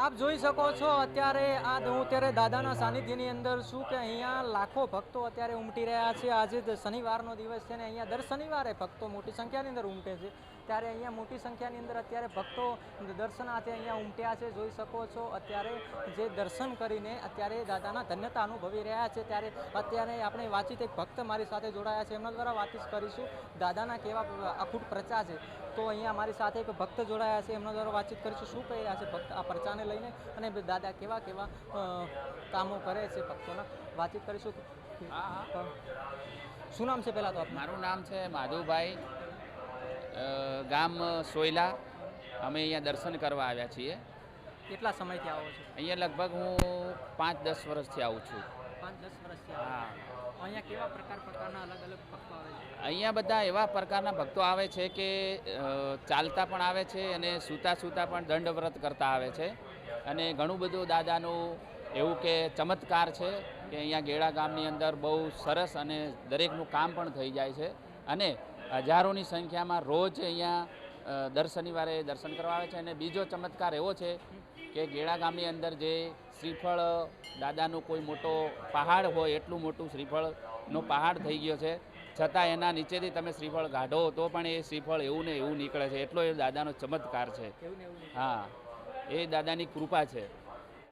આપ જોઈ શકો છો અત્યારે આ અત્યારે દાદાના સાનિધ્યની અંદર છું કે અહીંયા લાખો ભક્તો અત્યારે ઉમટી રહ્યા છે. આજે શનિવારનો દિવસ છે ને અહીંયા દર શનિવારે ભક્તો મોટી સંખ્યાની અંદર ઉમટે છે. ત્યારે અહીંયા મોટી સંખ્યાની અંદર અત્યારે ભક્તો દર્શનાર્થે અહીંયા ઉમટ્યા છે. જોઈ શકો છો અત્યારે જે દર્શન કરીને અત્યારે દાદાના ધન્યતા અનુભવી રહ્યા છે. ત્યારે અત્યારે આપણે વાતચીત એક ભક્ત મારી સાથે જોડાયા છે. એમના દ્વારા વાતચીત કરીશું. દાદાના કેવા અખૂટ પ્રચા છે. તો અહીંયા મારી સાથે એક ભક્ત જોડાયા છે. એમના દ્વારા વાતચીત કરીશું. શું કહી રહ્યા છે ભક્ત? આ પ્રચાને લઈને અને દાદા કેવા કેવા કામો કરે છે ભક્તોના. વાતચીત કરીશું. શું નામ છે પહેલાં તો મારું નામ છે માધુભાઈ ગામ સોયલા. અમે અહીંયા દર્શન કરવા આવ્યા છીએ. કેટલા સમયથી આવો છો? અહીંયા લગભગ હું પાંચ દસ વર્ષથી આવું છું. પાંચ દસ વર્ષથી હા. અહીંયા કેવા પ્રકાર પ્રકારના અલગ અલગ ભક્તો આવે છે? અહીંયા બધા એવા પ્રકારના ભક્તો આવે છે કે ચાલતા પણ આવે છે અને સૂતા સૂતા પણ દંડવ્રત કરતા આવે છે. અને ઘણું બધું દાદાનું એવું કે ચમત્કાર છે કે અહીંયા ગેડા ગામની અંદર બહુ સરસ અને દરેકનું કામ પણ થઈ જાય છે. અને હજારોની સંખ્યામાં રોજ અહીંયા દર શનિવારે દર્શન કરવા આવે છે. અને બીજો ચમત્કાર એવો છે કે ગેડા ગામની અંદર જે શ્રીફળ દાદાનું કોઈ મોટો પહાડ હોય એટલું મોટું શ્રીફળનો પહાડ થઈ ગયો છે. છતાં એના નીચેથી તમે શ્રીફળ કાઢો તો પણ એ શ્રીફળ એવું ને એવું નીકળે છે. એટલો એ દાદાનો ચમત્કાર છે. હા. એ દાદાની કૃપા છે.